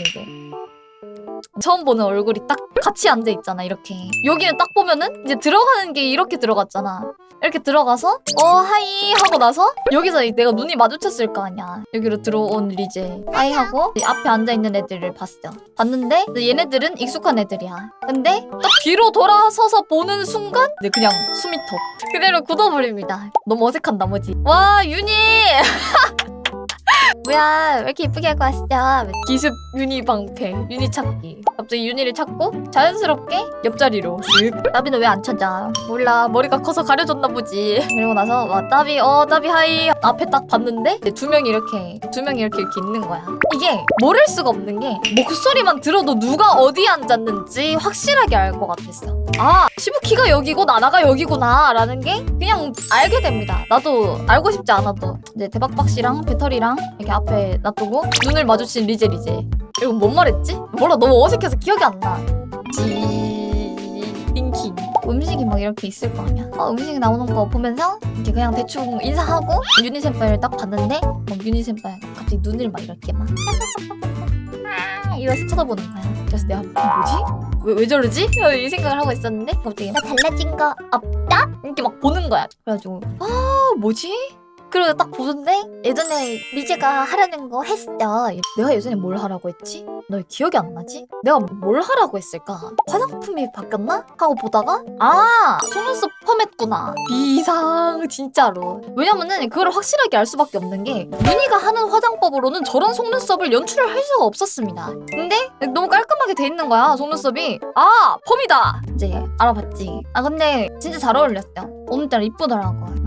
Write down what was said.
이게 처음 보는 얼굴이 딱 같이 앉아 있잖아 이렇게. 여기는 딱 보면은 이제 들어가는 게 이렇게 들어갔잖아. 이렇게 들어가서 어 하이 하고 나서 여기서 이- 내가 눈이 마주쳤을 거 아니야. 여기로 들어온 리제. 하이 하고 이 앞에 앉아 있는 애들을 봤어. 봤는데 얘네들은 익숙한 애들이야. 근데 딱 뒤로 돌아서서 보는 순간 그냥 숨이 턱 그대로 굳어버립니다. 너무 어색한 나머지. 와 윤희 뭐야? 왜 이렇게 이쁘게 하고 왔어? 기습 윤희 방패 윤희 찾기. 갑자기 윤희를 찾고 자연스럽게 옆자리로. 쓱 따비는 왜 안 찾아? 몰라. 머리가 커서 가려졌나 보지. 그리고 나서 와 따비 어 따비 하이. 앞에 딱 봤는데 두 명이 이렇게 두 명이 이렇게 이렇게 있는 거야. 이게 모를 수가 없는 게 목소리만 들어도 누가 어디에 앉았는지 확실하게 알 것 같았어. 아 시부키가 여기고 나나가 여기구나 라는 게 그냥 알게 됩니다. 나도 알고 싶지 않아도. 이제 대박박씨랑 배터리랑 이렇게 앞에 놔두고 눈을 마주친 리제 리제 이거 뭔 말했지? 몰라 너무 어색해서 기억이 안 나 지... 띵킹 음식이 막 이렇게 있을 거 아니야 어, 음식이 나오는 거 보면서 이렇게 그냥 대충 인사하고 유니 senpai 딱 봤는데 어, 유니 senpai 갑자기 눈을 막 이렇게 막 이러면서 쳐다보는 거야 그래서 내가 뭐지? 왜, 왜 저러지? 이 생각을 하고 있었는데 갑자기 나 달라진 거 없다? 이렇게 막 보는 거야 그래가지고 아 뭐지? 그리고 딱 보는데 예전에 리제가 하라는 거 했어 내가 예전에 뭘 하라고 했지? 너 기억이 안 나지? 내가 뭘 하라고 했을까? 화장품이 바뀌었나? 하고 보다가 아 속눈썹 펌했구나 비상 진짜로 왜냐면은 그걸 확실하게 알 수밖에 없는 게 윤희가 하는 화장법으로는 저런 속눈썹을 연출을 할 수가 없었습니다 근데 너무 깔끔하게 돼 있는 거야 속눈썹이 아 펌이다 이제 알아봤지 아 근데 진짜 잘 어울렸어 오늘따라 이쁘더라고